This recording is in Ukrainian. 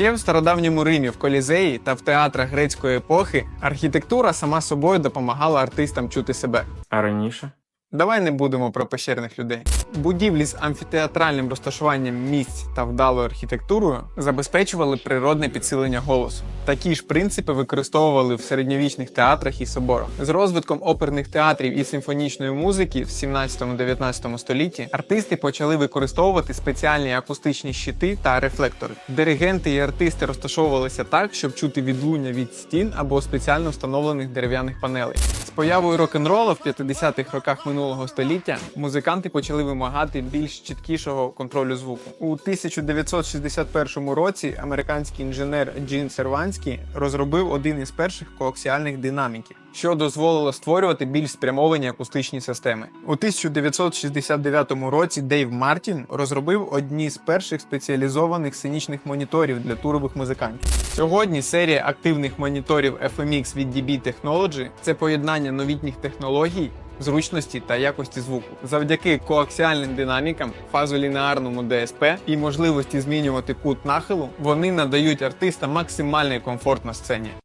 Ще в стародавньому Римі в колізеї та в театрах грецької епохи архітектура сама собою допомагала артистам чути себе. А раніше? Давай не будемо про пещерних людей. Будівлі з амфітеатральним розташуванням місць та вдалою архітектурою забезпечували природне підсилення голосу. Такі ж принципи використовували в середньовічних театрах і соборах. З розвитком оперних театрів і симфонічної музики в 17-19 столітті артисти почали використовувати спеціальні акустичні щити та рефлектори. Диригенти і артисти розташовувалися так, щоб чути відлуння від стін або спеціально встановлених дерев'яних панелей. Появою рок-н-ролу в 50-х роках минулого століття музиканти почали вимагати більш чіткішого контролю звуку. У 1961 році американський інженер Джин Серванський розробив один із перших коаксіальних динаміків, що дозволило створювати більш спрямовані акустичні системи. У 1969 році Дейв Мартін розробив одні з перших спеціалізованих сценічних моніторів для турових музикантів. Сьогодні серія активних моніторів FMX від DB Technology – це поєднання новітніх технологій зручності та якості звуку. Завдяки коаксіальним динамікам, фазолінеарному ДСП і можливості змінювати кут нахилу, вони надають артистам максимальний комфорт на сцені.